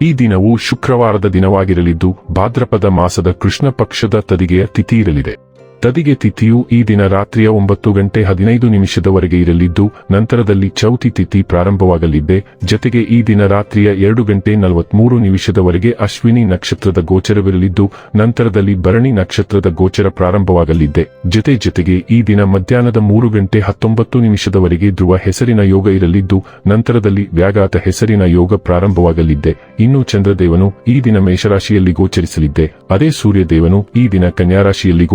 ಈ ದಿನವು ಶುಕ್ರವಾರದ ದಿನವಾಗಿರಲಿದ್ದು ಭಾದ್ರಪದ ಮಾಸದ ಕೃಷ್ಣ ಪಕ್ಷದ ತದಿಗೆಯ ತಿಥಿ ಇರಲಿದೆ ತದಿಗೆ ತಿಥಿಯು ಈ ದಿನ ರಾತ್ರಿಯ ಒಂಬತ್ತು ಗಂಟೆ ಹದಿನೈದು ನಿಮಿಷದವರೆಗೆ ಇರಲಿದ್ದು, ನಂತರದಲ್ಲಿ ಚೌತಿ ತಿಥಿ ಪ್ರಾರಂಭವಾಗಲಿದೆ ಜತೆಗೆ ಈ ದಿನ ರಾತ್ರಿಯ ಎರಡು ಗಂಟೆ ನಲವತ್ಮೂರು ನಿಮಿಷದವರೆಗೆ ಅಶ್ವಿನಿ ನಕ್ಷತ್ರದ ಗೋಚರವಿರಲಿದ್ದು, ನಂತರದಲ್ಲಿ ಭರಣಿ ನಕ್ಷತ್ರದ ಗೋಚರ ಪ್ರಾರಂಭವಾಗಲಿದೆ ಜತೆ ಜೊತೆಗೆ ಈ ದಿನ ಮಧ್ಯಾಹ್ನದ ಮೂರು ಗಂಟೆ ಹತ್ತೊಂಬತ್ತು ನಿಮಿಷದವರೆಗೆ ಧ್ರುವ ಹೆಸರಿನ ಯೋಗ ಇರಲಿದ್ದು, ನಂತರದಲ್ಲಿ ವ್ಯಾಘಾತ ಹೆಸರಿನ ಯೋಗ ಪ್ರಾರಂಭವಾಗಲಿದೆ ಇನ್ನು ಚಂದ್ರದೇವನು ಈ ದಿನ ಮೇಷರಾಶಿಯಲ್ಲಿ ಗೋಚರಿಸಲಿದ್ದೆ. ಅದೇ ಸೂರ್ಯದೇವನು ಈ ದಿನ ಕನ್ಯಾರಾಶಿಯಲ್ಲಿ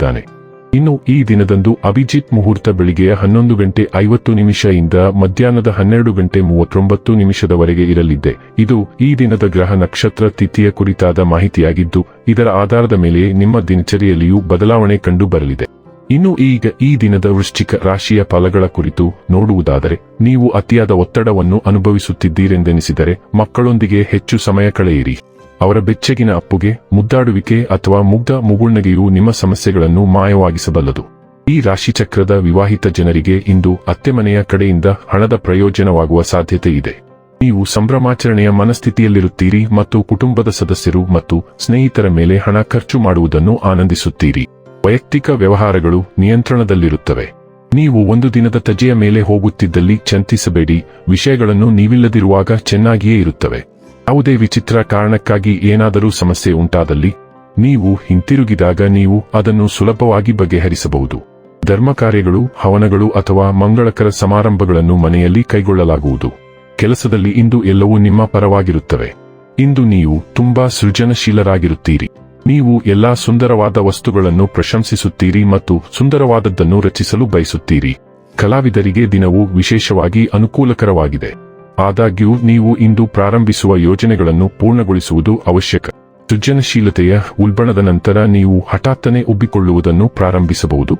ಗೋಚರಿಸಲಿದ್ದಾನೆ ಇನ್ನು ಈ ದಿನದಂದು ಅಭಿಜಿತ್ ಮುಹೂರ್ತ ಬೆಳಿಗ್ಗೆಯ ಹನ್ನೊಂದು ಗಂಟೆ ಐವತ್ತು ನಿಮಿಷದಿಂದ ಮಧ್ಯಾಹ್ನದ ಹನ್ನೆರಡು ಗಂಟೆ ಮೂವತ್ತೊಂಬತ್ತು ನಿಮಿಷದವರೆಗೆ ಇರಲಿದೆ ಇದು ಈ ದಿನದ ಗ್ರಹ ನಕ್ಷತ್ರ ತಿಥಿಯ ಕುರಿತಾದ ಮಾಹಿತಿಯಾಗಿದ್ದು, ಇದರ ಆಧಾರದ ಮೇಲೆ ನಿಮ್ಮ ದಿನಚರಿಯಲ್ಲಿಯೂ ಬದಲಾವಣೆ ಕಂಡು ಬರಲಿದೆ ಇನ್ನು ಈಗ ಈ ದಿನದ ವೃಶ್ಚಿಕ ರಾಶಿಯ ಫಲಗಳ ಕುರಿತು ನೋಡುವುದಾದರೆ, ನೀವು ಅತಿಯಾದ ಒತ್ತಡವನ್ನು ಅನುಭವಿಸುತ್ತಿದ್ದೀರೆಂದೆನಿಸಿದರೆ ಮಕ್ಕಳೊಂದಿಗೆ ಹೆಚ್ಚು ಸಮಯ ಕಳೆಯಿರಿ. ಅವರ ಬೆಚ್ಚಗಿನ ಅಪ್ಪುಗೆ, ಮುದ್ದಾಡುವಿಕೆ ಅಥವಾ ಮುಗ್ಧ ಮುಗುಳ್ನಗೆಯು ನಿಮ್ಮ ಸಮಸ್ಯೆಗಳನ್ನು ಮಾಯವಾಗಿಸಬಲ್ಲದು. ಈ ರಾಶಿಚಕ್ರದ ವಿವಾಹಿತ ಜನರಿಗೆ ಇಂದು ಅತ್ತೆಮನೆಯ ಕಡೆಯಿಂದ ಹಣದ ಪ್ರಯೋಜನವಾಗುವ ಸಾಧ್ಯತೆ ಇದೆ. ನೀವು ಸಂಭ್ರಮಾಚರಣೆಯ ಮನಸ್ಥಿತಿಯಲ್ಲಿರುತ್ತೀರಿ ಮತ್ತು ಕುಟುಂಬದ ಸದಸ್ಯರು ಮತ್ತು ಸ್ನೇಹಿತರ ಮೇಲೆ ಹಣ ಖರ್ಚು ಮಾಡುವುದನ್ನು ಆನಂದಿಸುತ್ತೀರಿ. ವೈಯಕ್ತಿಕ ವ್ಯವಹಾರಗಳು ನಿಯಂತ್ರಣದಲ್ಲಿರುತ್ತವೆ. ನೀವು ಒಂದು ದಿನದ ತಜೆಯ ಮೇಲೆ ಹೋಗುತ್ತಿದ್ದಲ್ಲಿ ಚಿಂತಿಸಬೇಡಿ, ವಿಷಯಗಳನ್ನು ನೀವಿಲ್ಲದಿರುವಾಗ ಚೆನ್ನಾಗಿಯೇ ಇರುತ್ತವೆ. ಯಾವುದೇ ವಿಚಿತ್ರ ಕಾರಣಕ್ಕಾಗಿ ಏನಾದರೂ ಸಮಸ್ಯೆ ಉಂಟಾದಲ್ಲಿ, ನೀವು ಹಿಂತಿರುಗಿದಾಗ ನೀವು ಅದನ್ನು ಸುಲಭವಾಗಿ ಬಗೆಹರಿಸಬಹುದು. ಧರ್ಮ ಕಾರ್ಯಗಳು ಹವನಗಳು ಅಥವಾ ಮಂಗಳಕರ ಸಮಾರಂಭಗಳನ್ನು ಮನೆಯಲ್ಲಿ ಕೈಗೊಳ್ಳಲಾಗುವುದು. ಕೆಲಸದಲ್ಲಿ ಇಂದು ಎಲ್ಲವೂ ನಿಮ್ಮ ಪರವಾಗಿರುತ್ತವೆ. ಇಂದು ನೀವು ತುಂಬಾ ಸೃಜನಶೀಲರಾಗಿರುತ್ತೀರಿ. ನೀವು ಎಲ್ಲಾ ಸುಂದರವಾದ ವಸ್ತುಗಳನ್ನು ಪ್ರಶಂಸಿಸುತ್ತೀರಿ ಮತ್ತು ಸುಂದರವಾದದ್ದನ್ನು ರಚಿಸಲು ಬಯಸುತ್ತೀರಿ. ಕಲಾವಿದರಿಗೆ ದಿನವು ವಿಶೇಷವಾಗಿ ಅನುಕೂಲಕರವಾಗಿದೆ. ಆದಾಗ್ಯೂ ನೀವು ಇಂದು ಪ್ರಾರಂಭಿಸುವ ಯೋಜನೆಗಳನ್ನು ಪೂರ್ಣಗೊಳಿಸುವುದು ಅವಶ್ಯಕ. ಸೃಜನಶೀಲತೆಯ ಉಲ್ಬಣದ ನಂತರ ನೀವು ಹಠಾತ್ತನೆ ಉಬ್ಬಿಕೊಳ್ಳುವುದನ್ನು ಪ್ರಾರಂಭಿಸಬಹುದು.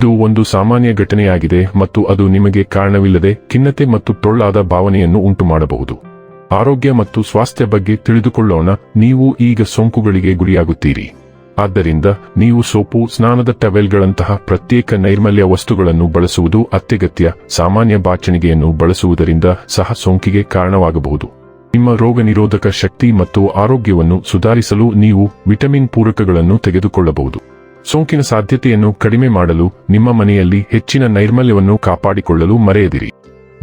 ಇದು ಒಂದು ಸಾಮಾನ್ಯ ಘಟನೆಯಾಗಿದೆ ಮತ್ತು ಅದು ನಿಮಗೆ ಕಾರಣವಿಲ್ಲದೆ ಖಿನ್ನತೆ ಮತ್ತು ಟೊಳ್ಳಾದ ಭಾವನೆಯನ್ನು ಉಂಟುಮಾಡಬಹುದು. ಆರೋಗ್ಯ ಮತ್ತು ಸ್ವಾಸ್ಥ್ಯ ಬಗ್ಗೆ ತಿಳಿದುಕೊಳ್ಳೋಣ, ನೀವು ಈಗ ಸೋಂಕುಗಳಿಗೆ ಗುರಿಯಾಗುತ್ತೀರಿ. ಆದ್ದರಿಂದ ನೀವು ಸೋಪು, ಸ್ನಾನದ ಟವೆಲ್ಗಳಂತಹ ಪ್ರತ್ಯೇಕ ನೈರ್ಮಲ್ಯ ವಸ್ತುಗಳನ್ನು ಬಳಸುವುದು ಅತ್ಯಗತ್ಯ. ಸಾಮಾನ್ಯ ಬಾಚಣಿಗೆಯನ್ನು ಬಳಸುವುದರಿಂದ ಸಹ ಸೋಂಕಿಗೆ ಕಾರಣವಾಗಬಹುದು. ನಿಮ್ಮ ರೋಗ ನಿರೋಧಕ ಶಕ್ತಿ ಮತ್ತು ಆರೋಗ್ಯವನ್ನು ಸುಧಾರಿಸಲು ನೀವು ವಿಟಮಿನ್ ಪೂರಕಗಳನ್ನು ತೆಗೆದುಕೊಳ್ಳಬಹುದು. ಸೋಂಕಿನ ಸಾಧ್ಯತೆಯನ್ನು ಕಡಿಮೆ ಮಾಡಲು ನಿಮ್ಮ ಮನೆಯಲ್ಲಿ ಹೆಚ್ಚಿನ ನೈರ್ಮಲ್ಯವನ್ನು ಕಾಪಾಡಿಕೊಳ್ಳಲು ಮರೆಯದಿರಿ.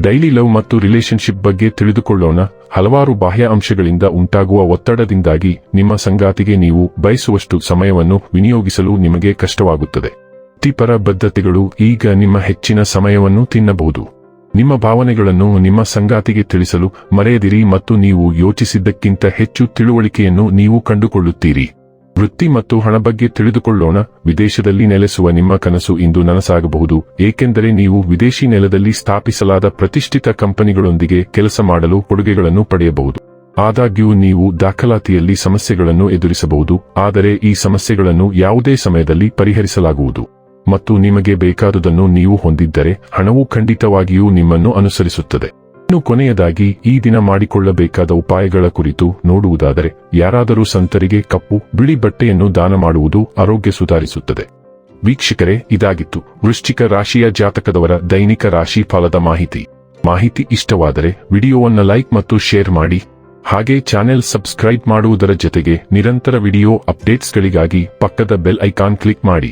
ಡೈಲಿ ಲವ್ ಮತ್ತು ರಿಲೇಶನ್ಶಿಪ್ ಬಗ್ಗೆ ತಿಳಿದುಕೊಳ್ಳೋಣ. ಹಲವಾರು ಬಾಹ್ಯ ಅಂಶಗಳಿಂದ ಉಂಟಾಗುವ ಒತ್ತಡದಿಂದಾಗಿ ನಿಮ್ಮ ಸಂಗಾತಿಗೆ ನೀವು ಬಯಸುವಷ್ಟು ಸಮಯವನ್ನು ವಿನಿಯೋಗಿಸಲು ನಿಮಗೆ ಕಷ್ಟವಾಗುತ್ತದೆ. ವೃತ್ತಿಪರ ಬದ್ಧತೆಗಳು ಈಗ ನಿಮ್ಮ ಹೆಚ್ಚಿನ ಸಮಯವನ್ನು ತಿನ್ನಬಹುದು. ನಿಮ್ಮ ಭಾವನೆಗಳನ್ನು ನಿಮ್ಮ ಸಂಗಾತಿಗೆ ತಿಳಿಸಲು ಮರೆಯದಿರಿ ಮತ್ತು ನೀವು ಯೋಚಿಸಿದ್ದಕ್ಕಿಂತ ಹೆಚ್ಚು ತಿಳುವಳಿಕೆಯನ್ನು ನೀವು ಕಂಡುಕೊಳ್ಳುತ್ತೀರಿ. ವೃತ್ತಿ ಮತ್ತು ಹಣ ಬಗ್ಗೆ ತಿಳಿದುಕೊಳ್ಳೋಣ. ವಿದೇಶದಲ್ಲಿ ನೆಲೆಸುವ ನಿಮ್ಮ ಕನಸು ಇಂದು ನನಸಾಗಬಹುದು. ಏಕೆಂದರೆ ನೀವು ವಿದೇಶಿ ನೆಲದಲ್ಲಿ ಸ್ಥಾಪಿಸಲಾದ ಪ್ರತಿಷ್ಠಿತ ಕಂಪನಿಗಳೊಂದಿಗೆ ಕೆಲಸ ಮಾಡಲು ಕೊಡುಗೆಗಳನ್ನು ಪಡೆಯಬಹುದು. ಆದಾಗ್ಯೂ ನೀವು ದಾಖಲಾತಿಯಲ್ಲಿ ಸಮಸ್ಯೆಗಳನ್ನು ಎದುರಿಸಬಹುದು. ಆದರೆ ಈ ಸಮಸ್ಯೆಗಳನ್ನು ಯಾವುದೇ ಸಮಯದಲ್ಲಿ ಪರಿಹರಿಸಲಾಗುವುದು. ಮತ್ತು ನಿಮಗೆ ಬೇಕಾದುದನ್ನು ನೀವು ಹೊಂದಿದ್ದರೆ ಹಣವು ಖಂಡಿತವಾಗಿಯೂ ನಿಮ್ಮನ್ನು ಅನುಸರಿಸುತ್ತದೆ. ಇನ್ನು ಕೊನೆಯದಾಗಿ ಈ ದಿನ ಮಾಡಿಕೊಳ್ಳಬೇಕಾದ ಉಪಾಯಗಳ ಕುರಿತು ನೋಡುವುದಾದರೆ, ಯಾರಾದರೂ ಸಂತರಿಗೆ ಕಪ್ಪು, ಬಿಳಿ ಬಟ್ಟೆಯನ್ನು ದಾನ ಮಾಡುವುದು ಆರೋಗ್ಯ ಸುಧಾರಿಸುತ್ತದೆ. ವೀಕ್ಷಕರೇ, ಇದಾಗಿತ್ತು ವೃಶ್ಚಿಕ ರಾಶಿಯ ಜಾತಕದವರ ದೈನಿಕ ರಾಶಿ ಫಲದ ಮಾಹಿತಿ. ಮಾಹಿತಿ ಇಷ್ಟವಾದರೆ ವಿಡಿಯೋವನ್ನು ಲೈಕ್ ಮತ್ತು ಶೇರ್ ಮಾಡಿ. ಹಾಗೆ ಚಾನೆಲ್ ಸಬ್ಸ್ಕ್ರೈಬ್ ಮಾಡುವುದರ ಜೊತೆಗೆ ನಿರಂತರ ವಿಡಿಯೋ ಅಪ್ಡೇಟ್ಸ್ಗಳಿಗಾಗಿ ಪಕ್ಕದ ಬೆಲ್ ಐಕಾನ್ ಕ್ಲಿಕ್ ಮಾಡಿ.